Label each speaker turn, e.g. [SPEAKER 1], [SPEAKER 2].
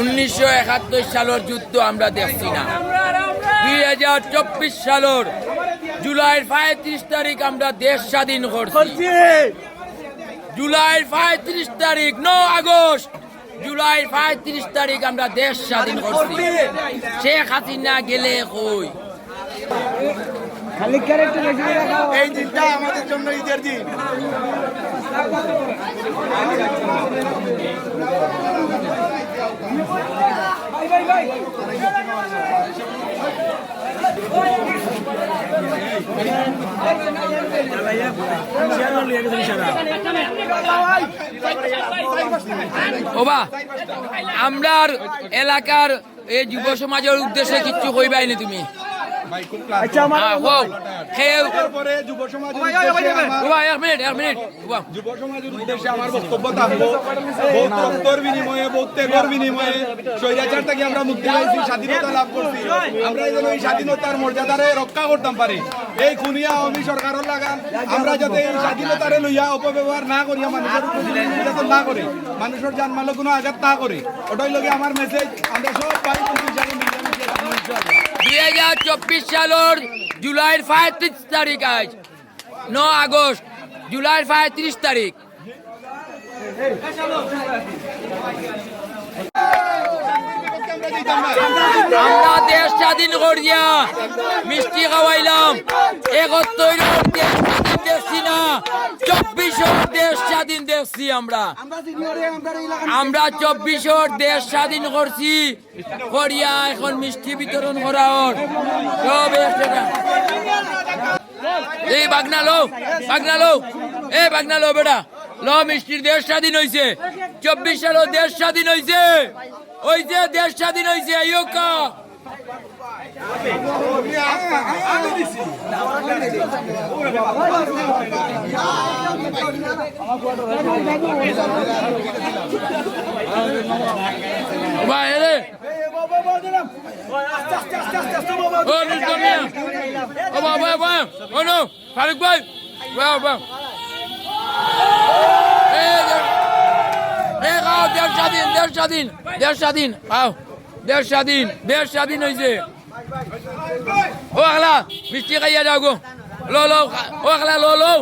[SPEAKER 1] উনিশশো একাত্তর সালের যুদ্ধ আমরা দেখছি না। দুই হাজার চব্বিশ সালের জুলাইয়ের পঁয়ত্রিশ তারিখ আমরা দেশ স্বাধীন করছি। জুলাইয়ের পঁয়ত্রিশ তারিখ ন আগস্ট, জুলাইয়ের পঁয়ত্রিশ তারিখ আমরা দেশ স্বাধীন করছি। শেখ হাসিনা গেলে কই?
[SPEAKER 2] এই দিনটা আমাদের জন্য ঈদের দিন।
[SPEAKER 1] ওবা আমরার এলাকার এই যুব সমাজের উদ্দেশ্যে কিচ্ছু কইবাই না তুমি। হোক।
[SPEAKER 2] তারপরে যুব সমাজের উদ্দেশ্যে আমার-
[SPEAKER 1] ওবা, এক মিনিট এক মিনিট
[SPEAKER 2] যুব সমাজের উদ্দেশ্যে আমার বক্তব্য থাকব বহুত রক্তর বিনিময়ে বহুত ত্যাগের বিনিময়ে স্বৈরাচার থেকে আমরা মুক্তি পাইছি স্বাধীনতা লাভ করছি। আমরা যেন এই স্বাধীনতার মর্যাদারে রক্ষা করতাম পারি। এই খুনিয়া আওয়ামী সরকারের লাগান। আমরা যাতে এই স্বাধীনতারে লইয়া অপব্যবহার না করি মানুষের নির্যাতন না করি মানুষের জানমালে কোনো আঘাত না করি। ওটাই লগে আমার মেসেজ আমরা সব ভাই
[SPEAKER 1] হাজার চব্বিশ সালের জুলাইয়ের পঁয়ত্রিশ তারিখ আজ, ন আগস্ট, জুলাইয়ের পঁয়ত্রিশ তারিখ। আমরা দেশ স্বাধীন করিয়া মিষ্টি খাওয়াইলাম। একত্তর দেশ স্বাধীন দেখছি না চব্বিশ দেশ স্বাধীন দেখছি আমরা। আমরা চব্বিশর দেশ স্বাধীন করছি। করিয়া এখন মিষ্টি বিতরণ করা ওর সব এই বাগনা লো বাগনা লো এ বাগনা লো বেটা। ল মিষ্টির দেশ স্বাধীন হয়েছে চব্বিশ সালে দেশ স্বাধীন হয়েছে ওই যে দেশ স্বাধীন হয়েছে ভাই রে ও নিশ্চয় মিয়া ও বাবা বাবা ও, নো, ফারুক ভাই। স্বাধীন, দেশ স্বাধীন দেশ স্বাধীন। খাও দেশ স্বাধীন দেশ স্বাধীন হয়েছে ও আখলা, মিষ্টি খাইয়া যাও গো। লো লো ও আখলা, লো লো।